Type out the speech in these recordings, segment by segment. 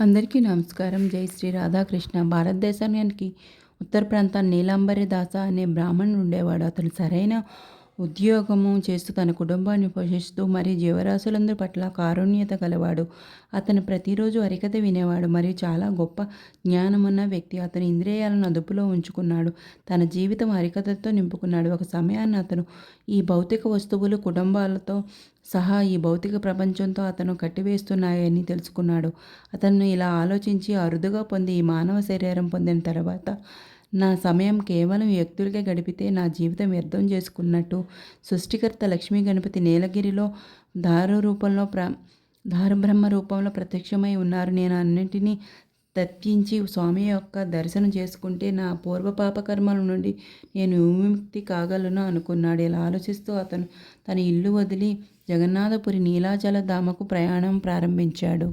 అందరికీ నమస్కారం. జై శ్రీ రాధాకృష్ణ. భారతదేశానికి ఉత్తర ప్రాంతాన్ని నీలాంబరి దాస అనే బ్రాహ్మణుడు ఉండేవాడు. అతను సరైన ఉద్యోగము చేస్తూ తన కుటుంబాన్ని పోషిస్తూ మరియు జీవరాశులందరి పట్ల కారుణ్యత గలవాడు అతను ప్రతిరోజు హరికథ వినేవాడు. మరియు చాలా గొప్ప జ్ఞానమున్న వ్యక్తి. అతని ఇంద్రియాలను అదుపులో ఉంచుకున్నాడు. తన జీవితం హరికథతో నింపుకున్నాడు. ఒక సమయాన్ని అతను ఈ భౌతిక వస్తువులు కుటుంబాలతో సహా ఈ భౌతిక ప్రపంచంతో అతను కట్టివేస్తున్నాయని తెలుసుకున్నాడు. అతను ఇలా ఆలోచించి అరుదుగా పొంది ఈ మానవ శరీరం పొందిన తర్వాత నా సమయం కేవలం వ్యక్తులకే గడిపితే నా జీవితం వ్యర్థం చేసుకున్నట్టు సృష్టికర్త లక్ష్మీ గణపతి నీలగిరిలో దారు రూపంలో ప్ర దారుబ్రహ్మ రూపంలో ప్రత్యక్షమై ఉన్నారు. నేను అన్నింటినీ తత్కించి స్వామి యొక్క దర్శనం చేసుకుంటే నా పూర్వ పాపకర్మల నుండి నేను విముక్తి కాగలను అనుకున్నాడు. ఇలా ఆలోచిస్తూ అతను తన ఇల్లు వదిలి జగన్నాథపురి నీలాచల ధామకు ప్రయాణం ప్రారంభించాడు.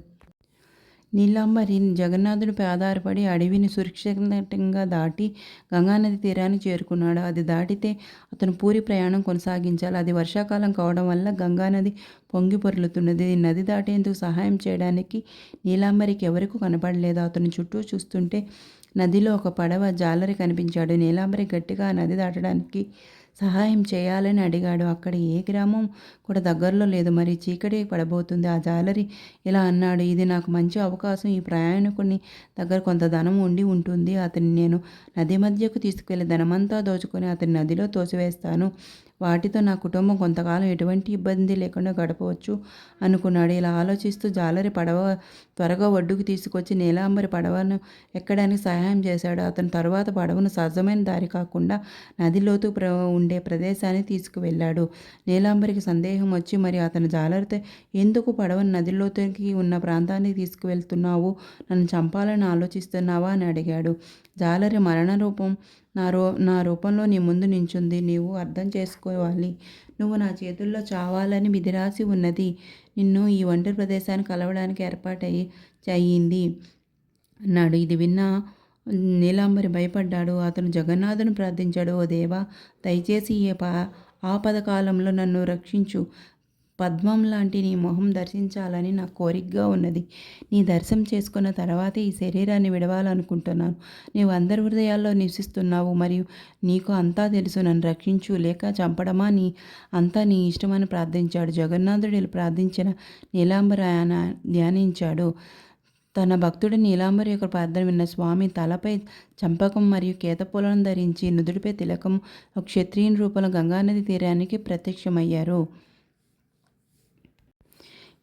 నీలాంబరి జగన్నాథుడిపై ఆధారపడి అడవిని సురక్షితంగా దాటి గంగానది తీరాన్ని చేరుకున్నాడు. అది దాటితే అతను పూరి ప్రయాణం కొనసాగించాలి. అది వర్షాకాలం కావడం వల్ల గంగానది పొంగి పొరులుతున్నది. నది దాటేందుకు సహాయం చేయడానికి నీలాంబరికి ఎవరికూ కనపడలేదు. అతను చుట్టూ చూస్తుంటే నదిలో ఒక పడవ జాలరి కనిపించాడు. నీలాంబరి గట్టిగా నది దాటడానికి సహాయం చేయాలని అడిగాడు. అక్కడ ఏ గ్రామం కూడా దగ్గరలో లేదు. మరి చీకటి పడబోతుంది. ఆ జాలరి ఇలా అన్నాడు. ఇది నాకు మంచి అవకాశం. ఈ ప్రయాణికుని దగ్గర కొంత ధనం ఉండి ఉంటుంది. అతన్ని నేను నది మధ్యకు తీసుకువెళ్ళి ధనమంతా దోచుకొని అతని నదిలో తోసివేస్తాను. వాటితో నా కుటుంబం కొంతకాలం ఎటువంటి ఇబ్బంది లేకుండా గడపవచ్చు అనుకున్నాడు. ఇలా ఆలోచిస్తూ జాలరి పడవ త్వరగా ఒడ్డుకు తీసుకొచ్చి నీలాంబరి పడవను ఎక్కడానికి సహాయం చేశాడు. అతను తర్వాత పడవను సహజమైన దారి కాకుండా నదిలోతు ప్ర ఉండే ప్రదేశాన్ని తీసుకువెళ్ళాడు. నీలాంబరికి సందేహం వచ్చి మరి అతను జాలరితో ఎందుకు పడవను నదిలోకి ఉన్న ప్రాంతానికి తీసుకువెళ్తున్నావు? నన్ను చంపాలని ఆలోచిస్తున్నావా? అని అడిగాడు. జాలరి మరణ రూపం నా రూ నా రూపంలో నీ ముందు నించుంది. నీవు అర్థం చేసుకోవాలి. నువ్వు నా చేతుల్లో చావాలని విధిరాసి ఉన్నది. నిన్ను ఈ ఒంటరి ప్రదేశాన్ని కలవడానికి ఏర్పాటయ్యి అయ్యింది అన్నాడు. ఇది విన్న నీలాంబరి భయపడ్డాడు. అతను జగన్నాథుని ప్రార్థించాడు. ఓ దేవా దయచేసి ఏ పా ఆపద కాలంలో నన్ను రక్షించు. పద్మం లాంటి నీ మొహం దర్శించాలని నా కోరికగా ఉన్నది. నీ దర్శనం చేసుకున్న తర్వాత ఈ శరీరాన్ని విడవాలనుకుంటున్నాను. నీవు అందరి హృదయాల్లో నివసిస్తున్నావు మరియు నీకు అంతా తెలుసు. నన్ను రక్షించు లేక చంపడమా? నీ అంతా నీ ఇష్టమని ప్రార్థించాడు. జగన్నాథుడు ప్రార్థించిన నీలాంబరాయన ధ్యానించాడు. తన భక్తుడి నీలాంబరి యొక్క ప్రార్థన విన్న స్వామి తలపై చంపకం మరియు కేతపూలను ధరించి నుదుడిపై తిలకం ఒక క్షత్రియుని రూపంలో గంగానది తీరానికి ప్రత్యక్షమయ్యారు.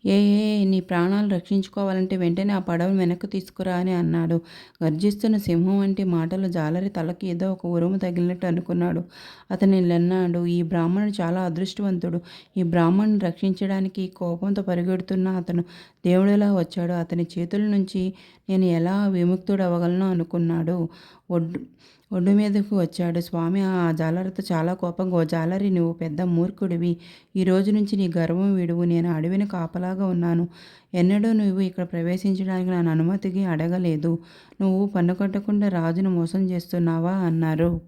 ఏ ఏ నీ ప్రాణాలు రక్షించుకోవాలంటే వెంటనే ఆ పడవను వెనక్కి తీసుకురా అని అన్నాడు. గర్జిస్తున్న సింహం వంటి మాటలు జాలరి తలకి ఏదో ఒక ఉరుము తగిలినట్టు అనుకున్నాడు. అతని లెన్నాడు ఈ బ్రాహ్మణుడు చాలా అదృష్టవంతుడు. ఈ బ్రాహ్మణుని రక్షించడానికి కోపంతో పరిగెడుతున్న అతను దేవుడిలా వచ్చాడు. అతని చేతుల నుంచి నేను ఎలా విముక్తుడు అవ్వగలను అనుకున్నాడు. ఒడ్డు ఒడ్డు మీదకు వచ్చాడు. స్వామి ఆ జాలరితో చాలా కోపంగా ఓ జాలరి నువ్వు పెద్ద మూర్ఖుడివి. ఈ రోజు నుంచి నీ గర్వం విడువు. నేను అడవిని కాపలాగా ఉన్నాను. ఎన్నడూ నువ్వు ఇక్కడ ప్రవేశించడానికి నన్ను అనుమతికి అడగలేదు. నువ్వు పన్ను కట్టకుండా రాజును మోసం చేస్తున్నావా? అన్నారు.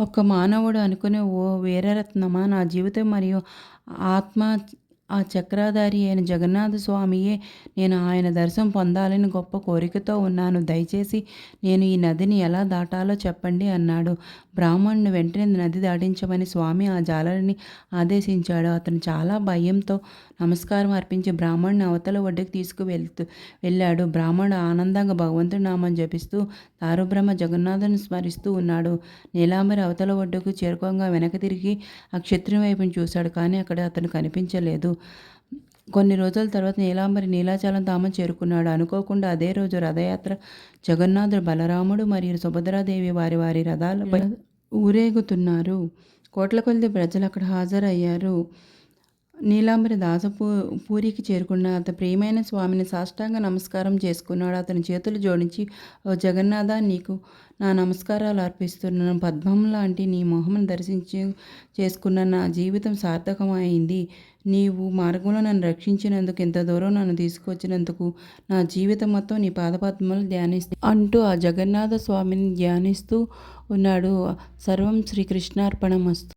ఒక్క మానవుడు అనుకునే ఓ వీరరత్నమా నా జీవితం? మరియు ఆత్మ ఆ చక్రాధారి అయిన జగన్నాథ స్వామియే నేను ఆయన దర్శనం పొందాలని గొప్ప కోరికతో ఉన్నాను. దయచేసి నేను ఈ నదిని ఎలా దాటాలో చెప్పండి అన్నాడు. బ్రాహ్మణుడు వెంటనే నది దాటించమని స్వామి ఆ జాలరిని ఆదేశించాడు. అతను చాలా భయంతో నమస్కారం అర్పించి బ్రాహ్మణుని అవతల ఒడ్డుకు తీసుకువెళ్తూ వెళ్ళాడు. బ్రాహ్మణుడు ఆనందంగా భగవంతుడి నామం జపిస్తూ తారుబ్రహ్మ జగన్నాథుని స్మరిస్తూ ఉన్నాడు. నీలాంబరి అవతల ఒడ్డుకు చేరుకోగా వెనక తిరిగి ఆ క్షత్రియం వైపుని చూశాడు. కానీ అక్కడ అతను కనిపించలేదు. కొన్ని రోజుల తర్వాత నీలాంబరి నీలాచలం ధామం చేరుకున్నాడు. అనుకోకుండా అదే రోజు రథయాత్ర జగన్నాథుడు బలరాముడు మరియు సుభద్రాదేవి వారి వారి రథాలపై ఊరేగుతున్నారు. కోట్ల కొద్ది ప్రజలు అక్కడ హాజరయ్యారు. నీలాంబరి దాసపూ పూరికి చేరుకున్న అతని ప్రియమైన స్వామిని సాష్టాంగ నమస్కారం చేసుకున్నాడు. అతని చేతులు జోడించి ఓ జగన్నాథ నీకు నా నమస్కారాలు అర్పిస్తున్నాను. పద్మం లాంటి నీ మొహమును దర్శించి చేసుకున్న నా జీవితం సార్థకమైంది. నీవు మార్గంలో నన్ను రక్షించినందుకు ఇంత దూరం నన్ను తీసుకొచ్చినందుకు నా జీవితం మొత్తం నీ పాదపద్మలు ధ్యానిస్తూ అంటూ ఆ జగన్నాథ స్వామిని ధ్యానిస్తూ ఉన్నాడు. సర్వం శ్రీకృష్ణార్పణమస్తు.